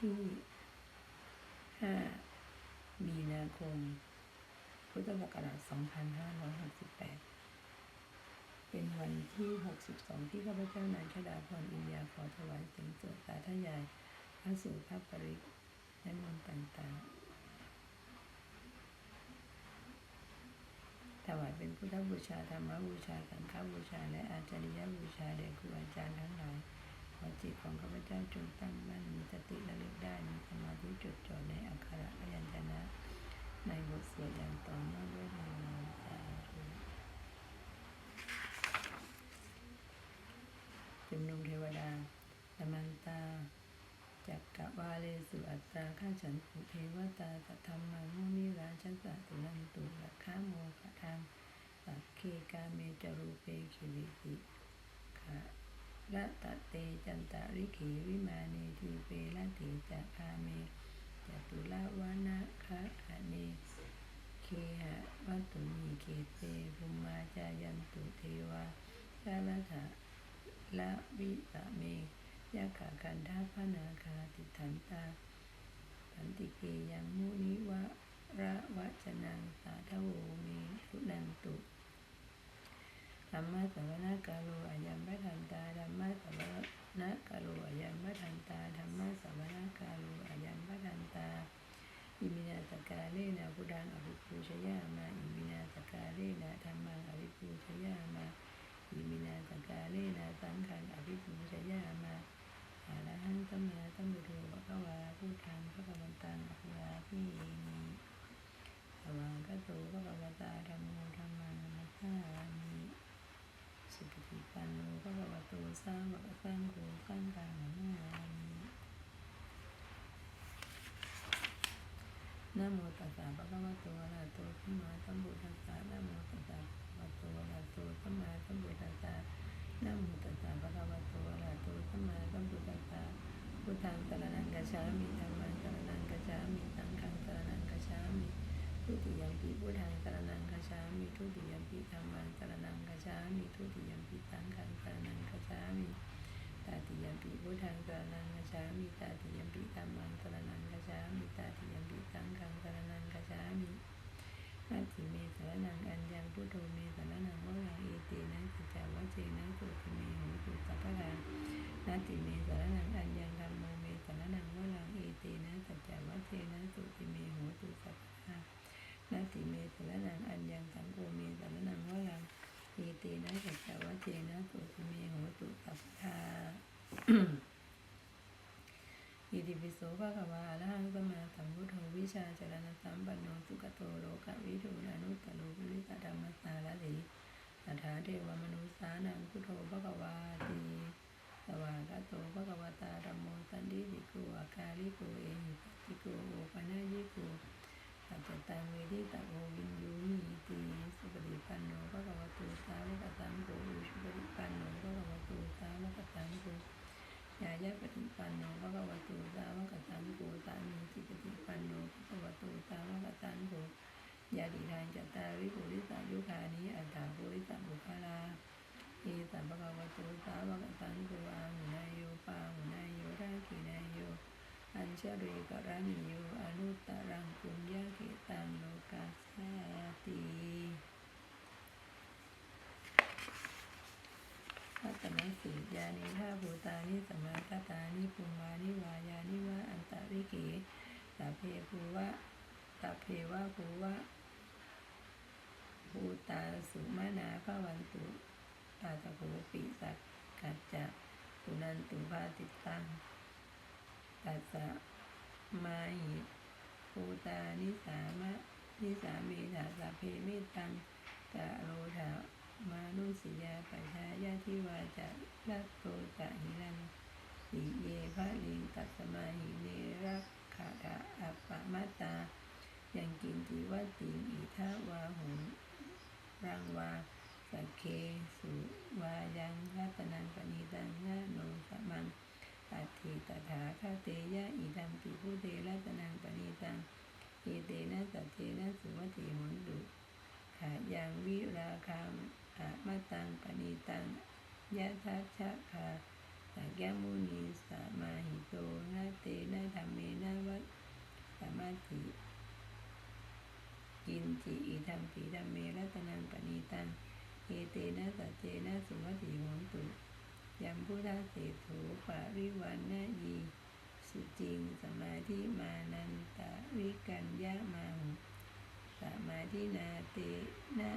ที่ 5 มีนาคม พุทธศักราช 2568 เป็นวันที่ 62 ที่ข้าพเจ้านายชดาพรอินยาขอถวายเสียงสวดสาธยายพระสูตรพระปริและมนต์ต่างๆ ถวายเป็นพุทธบูชา ธรรมบูชา สังฆบูชา และอาจาริยบูชาแด่ครูอาจารย์ทั้งหลาย เจ้าจงตั้งมั่นมีสติระลึกได้มีสมาธิจดจ่อในอักขระพยัญชนะ ในบทสวดอย่างต่อเนื่องด้วยธรรมนสาธุจุมนุมเทวดาสมันตาจักกะวาเลสุอัตตาข้าฉันปุเทวตาตธรรมังมุนิราชัสสะตุนันตุละข้าโมขะทางสักเคกาเมจรูเปคิริติขะ ละตะเตจันตะริขีวิมาเนทีเปละติจักาเมจตุละวานะคะอเนเคหะวัตุมีเกเตภุมมาจายันตุเทวาชาลถะละวิสะเมยะขะกันทาพนาคาติทันตาสันติเกยังมุนิวะระวะจนังสาทโวเมสุนันตุ ธรรมะสวนาคาโลอายัมปะทันตาธรรมะสวนาคาโลอายัมปะทันตาธรรมะสวนาคาโลอายัมปะทันตา อิมินาสกาเลนะพุทธังอภิปูชยามา อิมินาสกาเลนะธรรมังอภิปูชยามา อิมินาสกาเลนะสังฆังอภิปูชยามาอะระหังสัมมาสัมพุทโธภะคะวาพุทธังภะคะวันตังอะภวาทิมิสวังกโตภะคะวตาธัมโมธัมมังนัมสสามิ ปฏิปันโนภะคะวะโตสาวกสังโฆสังฆังนะมามินะโมตัสสะภะคะวะโตอะระหะโตสัมมาสัมพุทธัสสะนโมตัสสะภะคะตอะระหะโตสัมมาสัมพุทธัสสะนโมตัสสะภะคะวะโตอะระหะโตสัมมาสัมพุทธัสะพุทธังสรณังกัจฉามิธัมมังสรณังกัจฉามิสังฆังสรณังกัจฉามิ ทุติยมปิพุทธังสรณังกัจฉามิทุติยมปิธัมมังสรณังกัจฉามิทุติยมปิสังฆังสรณังกัจฉามิตาติยมปิพุทธังสรณังกัจฉามิตาติยมปิธัมมังสรณังกัจฉามิตาติยมปิสังฆังสรณังกัจฉามินัตถิเมสรณังอัญญังพุทโธเมสรณังวรังเอเตนะสัจจวัจเจนะสุติเมโหตุสัพพะทานัตถิเมสรณังอัญญังธัมโมเมสรณังวรังเอเตนะสัจจวัจเจนะสุติเมโหตุสัพพะทานัตถิเมสรณังอัญญังสังโฆเมสรณังวรัง เอเตนะสัจจวัจเจนะสุติเมโหตุสัพพทา อิติปิโสภะคะวาอะหังสมาสัมพุทโธวิชาจารณสัมปันโนสุขโตโลกวิทูอนุตโลภุริสธรรมสารถิอัฏฐาเทวมนุสานังพุทโธภะคะวาติสวากาโตภะคะวตาธัมโมสันติติโกอาคาลิโกเอหิปัสสิโกโอปะนะยิโกสัจจตังเวทิตะโอวินยูหิติสุปฏิปันโนภะคะวะโตสาวกสังโฆสุปฏิปันโนภะคะวะโตสาวกสังโฆ ยายะปฏิปันโนภะคะวะโตสาวกสังโฆสามีจิปฏิปันโนภะคะวะโตสาวกสังโฆยาติทานจัตตาริปุริสายุคานิอัตถาปุริสบุคลาเอสัมภะคะวะโตสาวกสังโฆอาหุนายโยปาหุนายโยราคินายโยอัญชริกรณิโยอนุตตรังปุญญาเกตังโลกัสสาติพัตน สิยานิท่าภูตานิสมาคตานิภูมานิวายานิวะอันตริเกสัพเพภูวะสัพเพวะภูวะภูตาสุมานาภวันตุตาตะโภปิสักกัจจะปุนันตุภาติตังตัสสะมาหิภูตานิสามะนิสาเมธาสพเพเมตตังกะโรธา มานุสิยาปัญชายาทิวาจะรัตโตจะหิรันติเยภะลิงตัสมาหิเนรักขาดาอัปปะมาตา ยังกินติวัติงอิทาวาหุนรังวาสักเคสุวายังรัตนังปณิตังนาโนสมังอัติตถาคาเตยะอิดัมปิพุเตรัตนังปณิตังเอเตนะสัจเจนะสุวัติหุนตุขายังวิราคามะมะตังปณิตังยะทัชชะคาสักยมุนีสามาหิโตนาเตนะธรรมเมนะวัตสมาธิกินจิอิธรรมปิธรรมเมรัตนังปณิตังเอเตนะสัจเจนะสุวัติโหนตุยัมพุทธเศรษโถปาริวันนะยีสุจิงสมาธิมานันตาวิกัญญามาหุสมาธินาเตนะ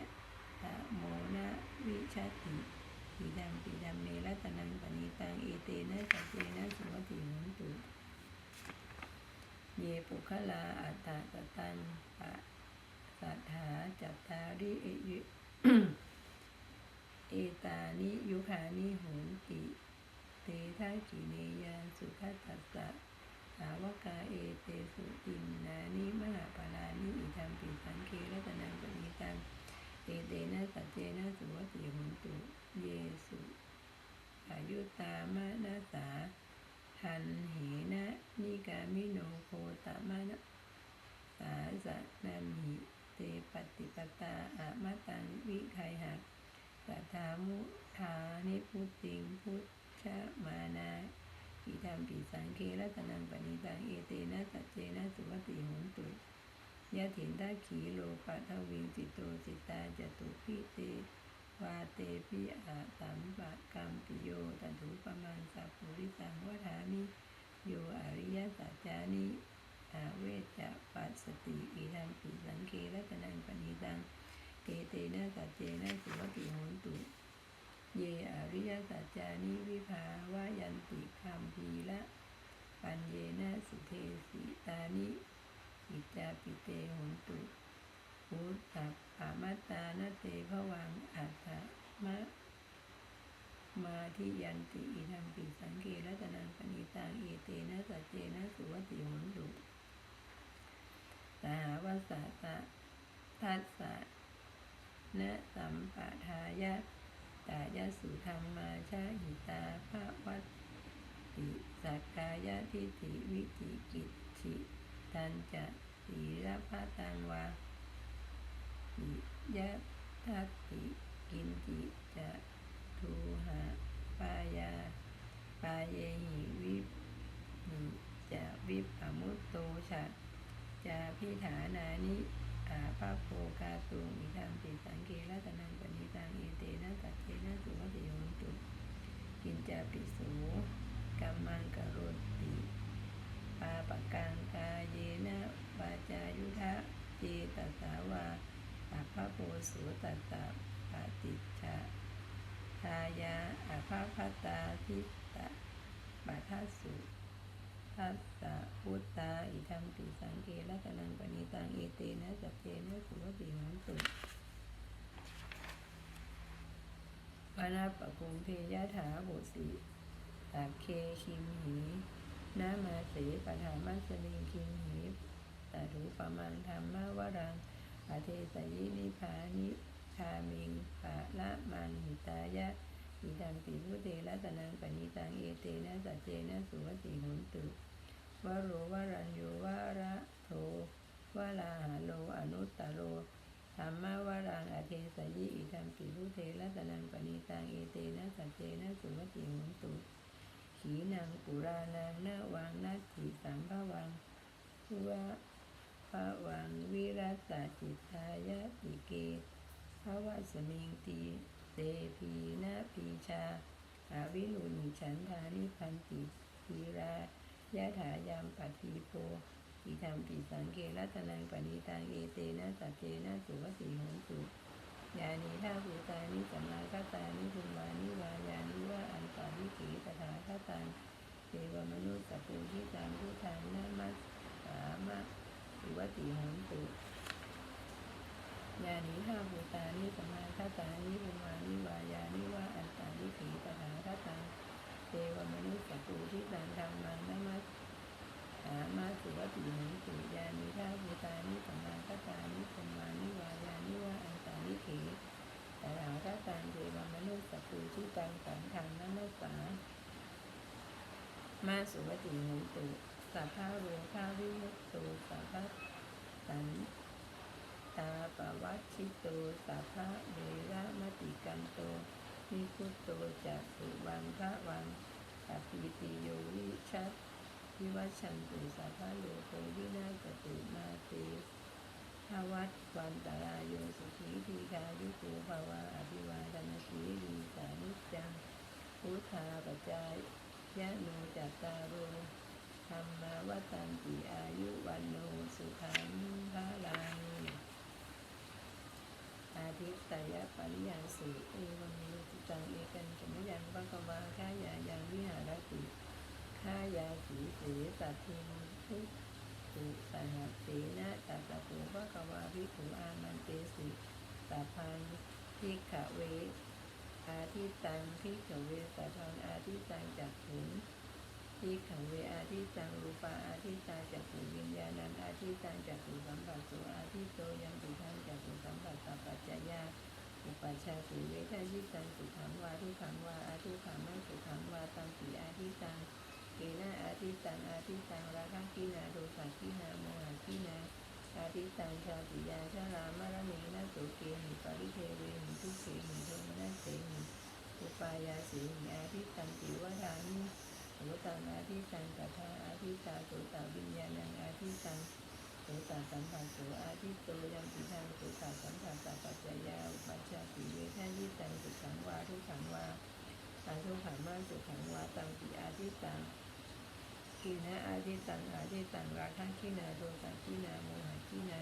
ตะโมนะวิชาติปิดังปิดัมเมรัตนังปณิตังเอเตนะสัจเจนะสุวติโหนตุเยปุคลาอัตตากตันปะสัทธาจัตตาริเอยุเอตานิยุคานิโหนติเตทักิเนยาสุขตัสสะสาวกาเอเตสุตินนานิมหาปารานิอิทัมปิสังเครัตนังปณิตัง เอเตนะสัจเจนะสุวัติโหนตุเยสุอายุตามะนาสาทันเหนะนิกามิโนโคตมะนะสาสะนันหิเตปฏิปตาอะมะตังวิไคหักสัทธามุทานิพุติงพุทธมานาอิธรรมปิสังเครัตนังปณิตังเอเตนะสัจเจนะสุวัติโหนตุ ยะถินตาขีโลปัทวิงจิตโตจิตตาจตุพิเตวาเตปิอาสัมปะกรรมปิโยตันถุปมังสัพพุริสังวทามิโยอริยสัจจานิอาเวจะปัสสติอิทัมปิสังเครัตนังปณิตังเกเตนะสัจเจนะสุวติโหนตุ เยอริยสัจจานิวิภาวายันติคัมพีละปัญเยนะสุเทสิตานิ อิจาปิเตโหนตุพุทธปามาตานาเตภวังอัตตมะมาทิยันติอิทัมปิสังเกรัตนังปณิตังเอเตนะสัจเจนะสุวัติโหนตุสหวสสะตะทัสสะนะสัมปะทายะตายะสุธรรมาชาหิตาภาวัตติสักกายะทิฏฐิวิจิกิจฉิ ตันจะสีรพะตังวาติยะทัตติกินจิจะทูหาปายาปาเยหิวิหิจะวิปอมุตโตชะจะพิฐานานิอาภาโภกาตุงอิทัมปิสังเกรัตนังปณิตังเอเตนะสัจเจนะสุวัติโยนตุกินจาปิโสกัมมังกโรติปาปะกัง จายุทะเจตสาวาอาภาโพสุตัสะปติจจาทายาอาภาพตตาทิตตะปัทสุทัสสะพุตตาอิทัมปิสังเกรัตนังปณิตังเอเตนะสัจเจนะสุวติหันตุปานาปะกุมเพยะถาบุสีตาเคคิมหีนามาเสปะถามัสลิงคิมหี ตถูปะมังธรรมะวรังอเทสยินิพานิชามิงปะละมังหิตายะอิดัมปิพุเตรัตนังปณิตังเอเตนะสัจเจนะสุวติหุนตุวโรวรัญโยวาระโทวาลาหาโลอนุตตโรธรรมวรังอเทสยิอิดัมปิพุเตรัตนังปณิตังเอเตนะสัจเจนะสุวติหุนตุขีนังปุรานังนาวังนาทิสัมภวังวะ ภวังวิรัตจิตายะติเกภวะสมิงตีเตพีนาปีชาอาวิลุนิฉันทานิพันติทีรายะถายามปฏิโพอิธรรมปิสังเกรัตนังปณิตังเอเตนะสัจเจนะสุวติหนตุยานิท่าภูตานิสัมมาคตานิภูมานิวายานิว่าอันตาวิขีตถาคตังเทวมนุษย์สัพพุทิตังพุทธังนามัสสามะ สุวัติโหนตุยานิห้าภูตานิสมมาคตานิอุมานิวายานิว่าอันตานิขีตถาคตังเทวมนุษย์สัพพุทิตังธรรมังนามัสสามาสุวัติโหนตุยานิห้าภูตานิสมมาคตานิอุมานิวายานิว่าอันตานิขีตถาคตังเทวมนุษย์สัพพุทิตังสังฆังนามัสสามาสุวัติโหนตุ สัพพะโรคาวิมุตโตสัพพะสันตาปวัชชิโตสัพพะเดระมติกันโตนิคุตโตจักสุวังพระวังปอภิติโยวิชัตวิวัชันตุสัพพะโลโควินาศตุมาเตภวัตวันตรายโยสุขีทีคายุโกภาวะอภิวาทนาสีลีสานิจังพุทธาปัจจายยะโนจัตตาโร ธรรมาวัตันติอายุวันโนสุขังพระลังอาทิตตยปริยาสุเอวังเมติตังเอกันสมยังปะกวาข้ายายังวิหารติข้ายาสีเสตัดทิมทุกตุสหเสนะตัสสะโภปะกวาภิขุอามันเตสิตาพังพิกขเวอาทิตังพิกขเวตาพังอาทิตังจักขุน พิกขเวอาทิตังรูปาอาทิตังจักขุวิญญาณังอาทิตังจักขุสัมปัสโสอาทิโตยังปิทังจักขุสัมปัสสะปัจจยาอุปัชาติเวทายิตังสุขังวาทุขังวาอาทุขังไม่สุขังวาตังปีอาทิตังเกนะอาทิตังอาทิตังราคะกินาโดสากินาโมหะกินาอาทิตังชาติยาชารามารณีนาโสเกหิปริเทเวหิทุเขหิโทมนัสเสหิอุปายาสีหิอาทิตังติวดานิ สตังอาทิตังกัทาอาทิตาโสตวิญญาณังอาทิตังโสตสัมผัสโสอาทิโตยังปิทังโสตสัมผัสสัพปัจจยาอุปัชฌาติเวทายิตังสุขังวาทุขังวาอาทุกขังมาสุขังวาตังปิอาทิตังกีนะอาทิตังอาทิตังราคะขีนาโทสะขีนาโมหะขีนา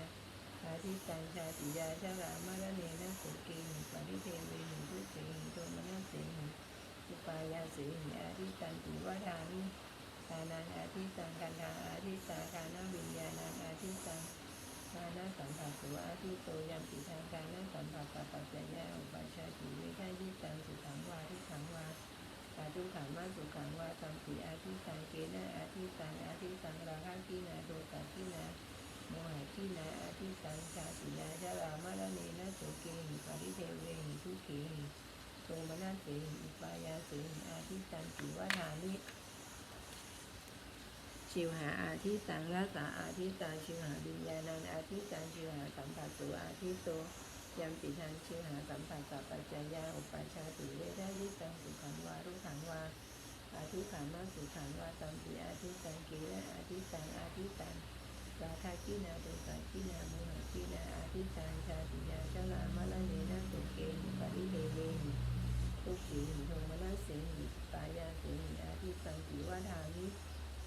อาทิตังชาติยาชารามารเนนะโสเกหิปริเทเวหิทุเสหิโทมนัสเสหิายาเสหิอาทิตังติวดานิกานังอาทิตังกันทาอาทิตากานาวิญญาณังอาทิตังกานาสัมผัสโสอาทิโตยัมปิทางกานาสัมผัสสัพปัจจยาอุปัชาติเวทายิตังสุขังวาทุขังวาอาทุขังมาสุขังวาตัมปิอาทิตังเกนะอาทิตังอาทิตังราคะกินาโดตะกินาโมหะกินาอาทิตังชาติยาจารามารเนนะโสเกหิปริเทเวหิทุเขหิโทมนัสเสหิอุปายาเสหิอาทิตังปิวทานิ ชิวหาอาทิตังรัสาอาทิตังชิวหาวิญญาณังอาทิตังชิวหาสัมผัสโสอาทิโตยัมปิทังชิวหาสัมผัสสัพปัจจยาอุปัชฌาติเวทายิตังสุขังวารุขังวาอาทิขังมาสุขังวาตัมปิอาทิตังกีนะอาทิตังอาทิตังราคากินาโดสากินาโมหกินาอาทิตังชาติยาชลามะละเนนะสุเกหิปริเทเวหิทุกขีหิโทมนัสเสหิปายาเสหิอาทิตังปิวทานิ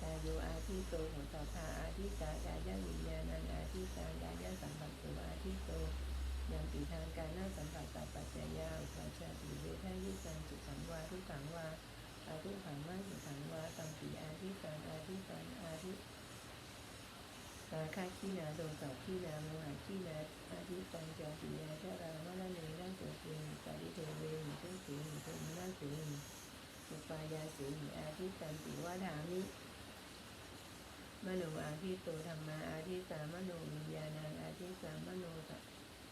กายโยอาทิโตโหตถาอาทิตากายวิญญาณังอาทิตากายสัมผัสโตอาทิโตยังปีทางกายนาสัมผัสตาปัจจยาอุปาชาติเวทายิจังสุขังวาทุกขังวาอาทุขังวาสุขังวาตังปีอาทิตังอาทิตังอาทิราคาขี้นาโดนสะขีนาโมหะขี้นาอาทิตังจาติยาชารามะละเนนะโสเกหิปริเทเวหิทุเขหิโทมนัสเสหิอุปายาเสหิอาทิตังปิวดามิ มโนอาทิโตธรรมาอาทิสามโนวิญญาณังอาทิสามโน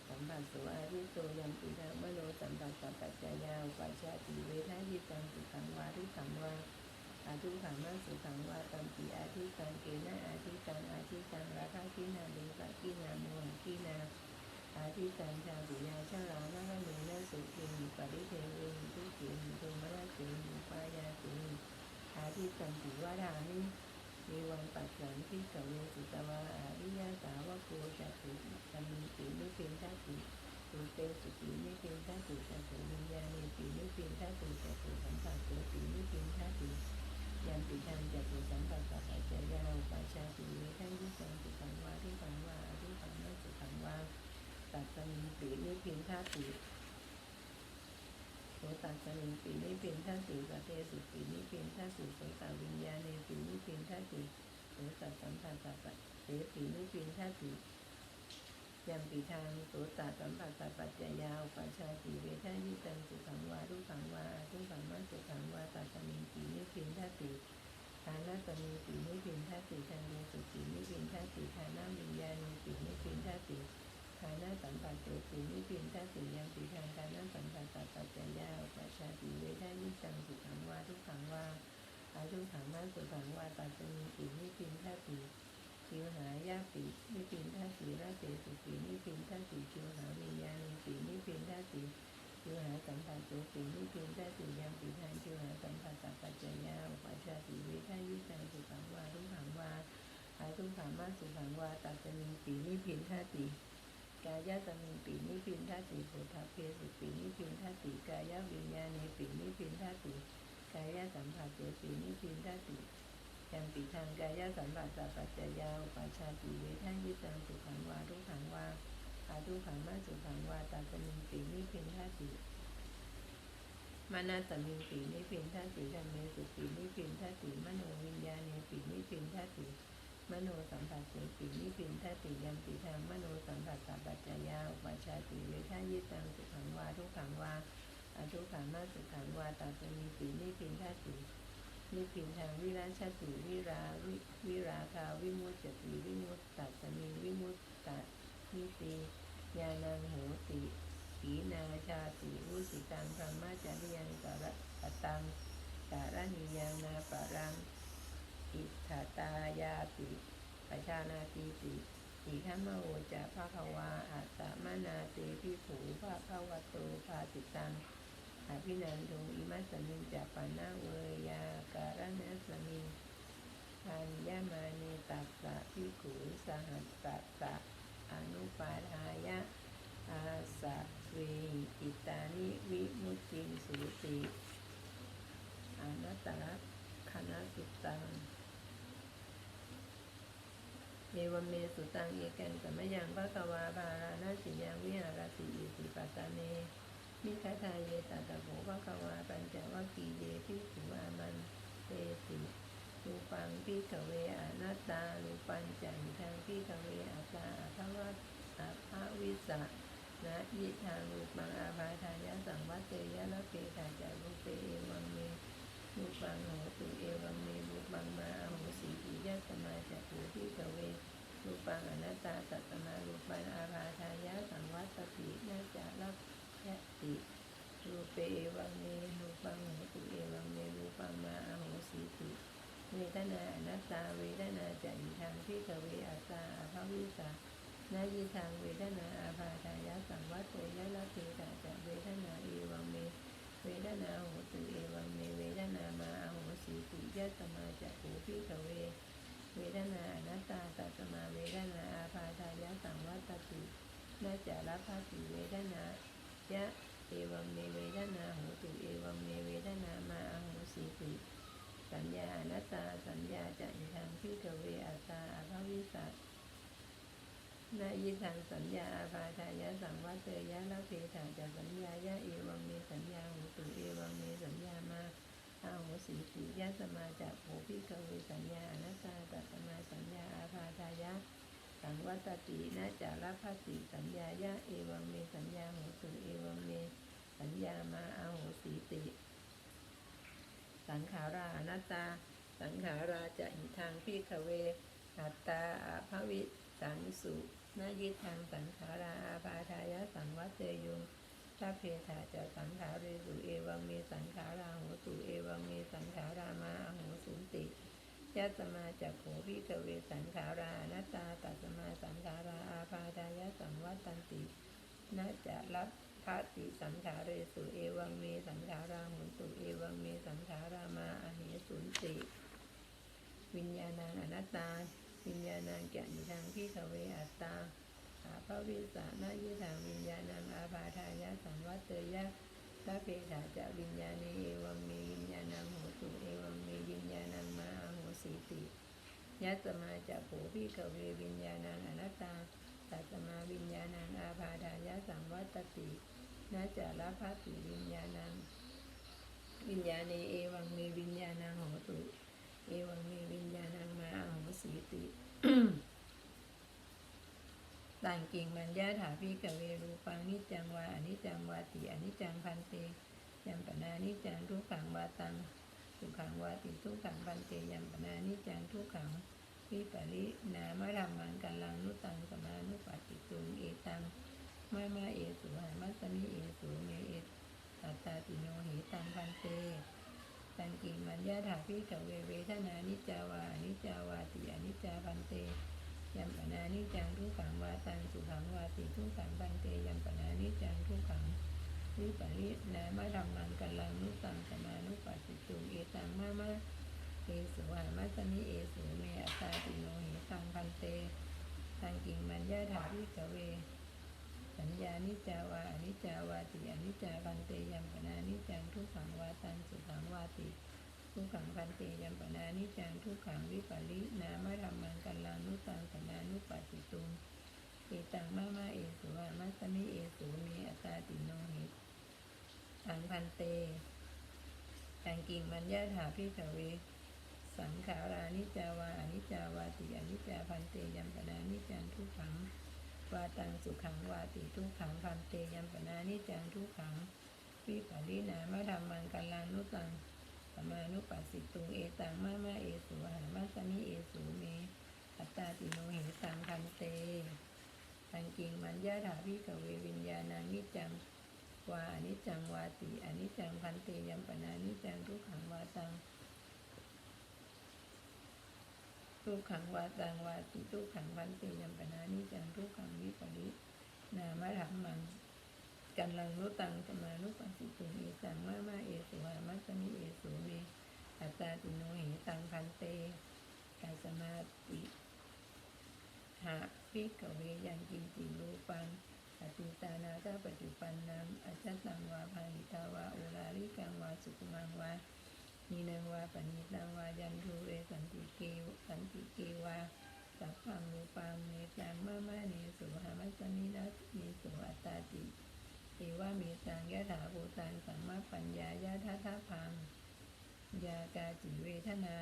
สัมผัสโสอาทิโตยัมปิทังมโนสัมผัสสัพปัจจยาอุปัชาติเวทายิตังสุขังวาทุขังวาอาทุขังมาสุขังวาตัมปีอาทิตังเกนะอาทิตังอาทิตังราคะกินาเดสะกินาโมหกินาอาทิตังชาติยาชรานาคเนนะสุเกหิปริเทวหิทุเกหิโทมนัสเสหิปายาสหิอาทิตังปิวดานิ มีวันปัจจันที่สเวสุตวาอาริยสาวกโกจักขุธรรมีปีนิพินทัติสุเตสุปีนิพินทัติจักขุวิญญาณีปีนิพินทัติจักขุสัมผัสโสปีนิพินทัติยันติทันจักขุสัมผัสสัพพะจยาอุปัชาติเวทังยิสังสุขังวาทุขังวาอทุขังไม่สุขังวาตัดสมิปีนิพินทัติ โสตัสนิปีนิพินทัติสเตสุปีนิพินทัติโสตวิญญาณีปีนิพินทัติโสตสัมผัสสัพพะเสปีนิพินทัติยัมปีทางโสตสัมผัสสัพปัจจยาอุปัชาติเวทายิตังสุขังวาทุขังวาทุขังมาสุขังวาตัสมิงปีนิพินทัติฐานะสมิงปีนิพินทัติทางเดสุปีนิพินทัติฐานะวิญญาณีปีนิพินทัติ ฐานาสัมปัสสุสีนิพินทัสียังสีทางฐาน่ะสัมปัสสัตตยาปัจชาสีเวทานิจังสุขังว่าทุกขังว่าอายุขังวาสุขังว่าตัดจุบันสีนิพินทัสีคิวหายาสีนิพินทัสีราเสสุสีนิพินทัสีคิวหาวิญญาณสีนิพินทัสีคิวหาสัมปัสสุสีนิพินทัสียังสีทางคิวหาสัมปัสสัตตยาปัจชาสีเวทานิจังสุขังว่าทุกขังว่าอายุขังวาสุขังว่าตัดจุบันสีนิพินทัสี กายะสมิงปีนิพินทาติโพธาเพสุปีนิพินทาติกายะวิญญาณปีนิพินทาติกายะสัมผัสเจปีนิพินทาติยัมปิทางกายะสัมผัสสัพพัจจยาอุปาชาติเวทังยิตังสุขังวาทุขังวาอาทุขังมาสุขังวาตัสมิงปีนิพินทาติมานาสมิงปีนิพินทัสติธรรมเมสุปีนิพินทัสติมโนวิญญาณเนปีนิพินทัสติ มโนสัมผัสเสปีนิพินทติยัมปิทางมโนสัมผัสสัพปัจจยาอุปชาติเวทายิตังสุขังวาทุกขังวาอทุกขังมาสุขังวาตัสมิงปีนิพินทตินิพินทางวิราชติวิราวิวิราคาวิมุตติวิมุตตัสมิงวิมุตตะนิติญาณังโหติขีนาชาติวุสิตังธรรมะจาริยังกะระตังการณิยังนาปรัง อิทธาตายาติปชานาติติอิทัมโอจะภะควาอัตตมนาเตพิผูภะคะวะโตภาติตังอภินันทุอิมัสมิงจะปานาเวยาการณสมิงทันยามานีตัสสะพิขุสหัสสะสะอนุปาทายะอาสะเวอิตานิวิมุตติงสุติอนัตตะคณะสุตัง เอวเมสุตังเอกันสัมมยังพระกวาบารานาสิยังวิหารติอิสิปัตตาเนมิคทาเยตตะโภพระกวาปัญจวัคคีเยพิสุอามันเตติรูปังพิกเวอนัตตารูปัญจันทังพิกเวอัตาอภวัตอภวิสะนะยิทางรูปังอาภาทายะสังวัตเตยะละเปตาจารุเปเอวังเม รูปังโหตุเอวังเมรูปังมาอโหสีปิยะสมาจักขุที่กเวรูปังอนัตตาสัตตมารูปังอาภาทายะสังวัตตินาจารับยะติรูปเอวังเมรูปังโหตุเอวังเมรูปังมาอโหสีปิเวทนาอนัตตาเวทนาจะอิทางที่กเวอัตตาอาภวิสานายิทางเวทนาอาภาทายะสังวัตเตยะละเทตาจะเวทนาเอวังเมเวทนาโหตุเอวังเมเวทนามาอาโหสีติยะสมาจะโหพิกเว เวทนาอนัตตาตัสมาเวทนาอาภาทายะสังวัตติ ละภาติเวทนายะเอวังเมเวทนาโหตุเอวังเมเวทนามาอาโหสีติสัญญาอนัตตาสัญญาจะอิทังพิกเวอัตตาอภวิสัตนายิทังสัญญาอาภาทายะสังวัตเตยะละเพถาจะสัญญายะเอวังเมสัญญาหูตุเอวังเมสัญญามาอาหูสีติยะสมาจากโหพิกเวสัญญาอนัตตาตัสมาสัญญาอาภาทายะ สังวัตตินาจาระภัสติสัญญายะเอวังเม สัญญาโหตุเอวังเม สัญญามาอาหูสีติ สังขาราอนัตตา สังขาราจะหิทางพิกเว อัตตาอาภวิสังสุนายิทางสังขาราอาปาทายะสังวัตเตยุงถ้าเพถาจะสังขาเรสุเอวังเม สังขาราโหตุเอวังเม สังขารามาอโหสุติ ยัตมาจากโหพิกเวสังขารานตาตัสมาสังขาราอาปาทายสังวัตตันตินาจะรับภาติสังขาเรสุเอวังเมสังขาราโหตุเอวังเมสังขารามาอเหสุนติวิญญาณังอนัตตา วิญญาณังแก่นิทางพิขเวอัตตาอาภวิสานายิทางวิญญาณังอาภาทายะสังวัตเตยะพระเพถาจะวิญญาณีเอวังเมวิญญาณังโหตุเอวังเมวิญญาณังม ยัสมาจะโผพิขเววิญญาณังอนัตตาตัสมาวิญญาณังอาภาทายะสังวัตตินาจะละภัสติวิญญาณังวิญญาณีเอวังเมวิญญาณังโหตุ เอวังเมวิญญาณังมาอาโหสีติต่างกิ่งมันยาถาพิกเวรูปังนิจจังวาอนิจจังวาติอนิจจังพันเตยัมปนานิจจังทุกขังวาตัง สุขังวาติทุกขังพันเตยัมปนานิจังทุกขังวิปรินามะรัมมังกัลลังนุตังสมานุปัสสิตุงเอตังมามาเอสุหามัสมิเอสุเมเอตัตตาติโนหิตังพันเตตังกิมัญญาถาพิกเวเวทนานิจาวานิจาวาติอนิจาพันเตยัมปนานิจังทุกขังวาตังสุขังวาติทุกขังพันเตยัมปนานิจังทุกขัง วิปริณามะธรรมังกัลลังนุตังสมานุปัสสิตุงเอตังมามะเอสุหามัสมิเอสุเมอัตตาติโนหิตังพันเตทางกิ่งมันยะถาวิกเว สัญญานิจาวาอนิจจาวาติอนิจจาพันเตยัมปนานิจจังทุกขังวาตังสุขังวาติทุกขังพันเตยัมปนานิจจังทุกขังวิปรินามะรรมังกัลลานุตังสนานุปัสสิตุงเอตังมามาเอสุวามัสมิเอสุเมอัตตาติโนหิต งพันเตตังกิงมันยะถาพิกเวสังขารานิจาวาอนิจาวาติอนิจาพันเตยัมปนานิจังทุกขังวาตังสุขังวาติทุกขังพันเตยัมปนานิจังทุกขังวิปริณามะธรรมังกัลลานุตังสมานุปัสสิตุงเอตังมามาเอสุหามัสมิเอสุเมอัตตาติโนเหตังพันเตตังกิงมันยะถาพิกเววิญญาณังนิจัง วาอนิจจังวาติอนิจจังพันเตยัมปนานิจังทุกขังวาตังทุกขังวาตังวาติทุกขังวันเตยัมปนานิจังทุกขังวิปรินามะถัมมังกันลังนุตังสมานุปัสสิตุเอตังมามาเอสุหามัสมิเอสุเมอัตตาติโนหิตังพันเตกายสมาติหาพิกเวยังกินติรูปัง อติตานาคาปัจจุปันนังอัจจตังวาภาหิตาวาโอลาริกังวาสุขุมังวานีนังวาปณิตังวายันทูเรสันติเกวสันติเกวาสัพพังรูปังเนตังมามาเนสุหามัสมินัสเนสุอัตตาติเอวาเมตังยะถาภูตังสัมมาปัญญายะทัทาพังยากาจิเวทนา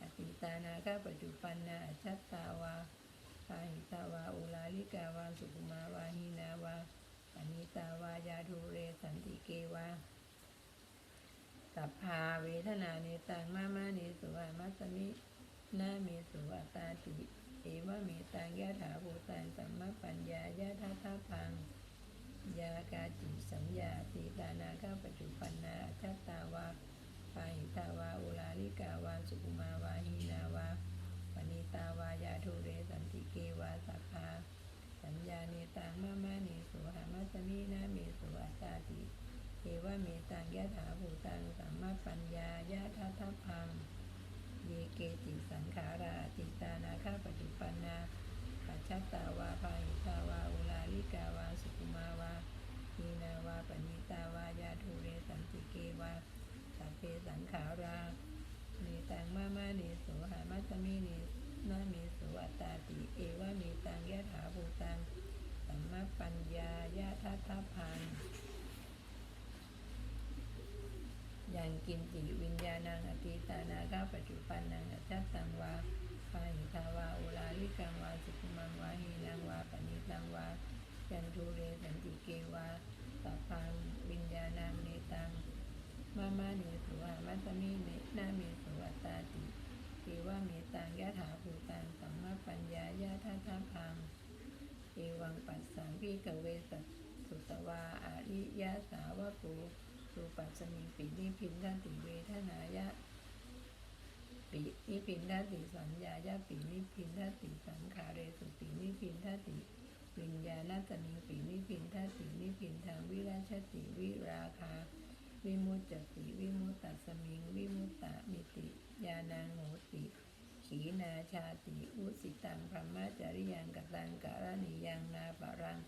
อติตานาคาปัจจุปันนาอัจฉัตตาวา ปาหิตาวาอุลาลิกาวาสุขุมาวาหินาวาปณิตาวายาทูเรสันติเกวาสัพพาเวทนาเนตังมามาเนสุวามัสมินาเมสุอัตาติเอวะเมตังยะถาภูตังสัมมาปัญญายะทัทาพังยากาจิสัญญาสีตานาคาปัจจุปันนาอัจฉตาวาปาหิตาวาอุลาลิกาวาสุกุมาวาหีนาวาปณิตาวายาทุเรสัน กวาสัพพาสัญญาเนตังมามาเนสุหามัสสมินาเมสุอัตตาติเอวะเมตังยะถาภูตังสัมมาปัญญายะทัทพังเยเกจิสังขาราติตานาคาปัจจุปันนาปัจชัตตาวาภาหิตาวาอุลาลิกาวาสุขุมาวานีนาวาปณิตาวายาทูเรสันติเกวาสัพเพสังขาราเนตังมามาเนโสหามัสสมิเนนาเมโสอัตตาติ เอวะเมตังยะถาภูตังสัมมาปัญญายะทัทพังยังกินติวิญญาณังอติตานาคาปัจจุปันนังอัจจตังวาปาหิทาวาอุลาลิกังวาสุขุมังวาหีนังวาปณิตังวายันทูเรสันติเกวาสัพพังวิญญาณังเนตังมามาเนสุหามัสมิเนนาเมสุอัตตาติเอวะเมตังยะถาภูต งสัมมาปัญญายะทัทาพังเอวังปัสสังพิกเวสัสสุตวาอาริยะสาวกูรูปัสสมิงปินิพินทันติเวทนายะปินิพินทันติสัญญายะปินิพินทันติสังขาเรสุปินิพินทันติวิญญาณตมิงปินิพินทันตินิพินทางวิราชติวิราคาวิมุตจติวิมุตตสมิง วิมุตตมิติญาณังโหติ ขีนาชาติอุสิตังพรหมจริยังกตังกะระนิยังนาปรัง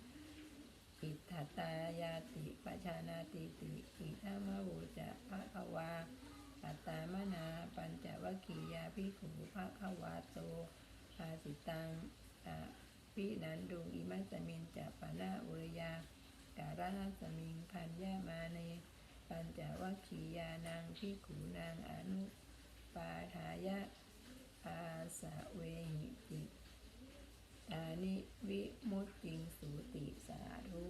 อิทธตายาติปชานาติติอิทามะโวจะภะคะวาปัตตามนาปัญจวัคคียาภิกขุภะคะวาโตภาสิตังอพินันดุงอิมัสมินจะปะนาอุรยาการะสมิงพันยามาเนปัญจวัคคียานังภิกขุนางอนุปาทายะ อาสะเวหิติอานิวิมุตติงสุติสาธุ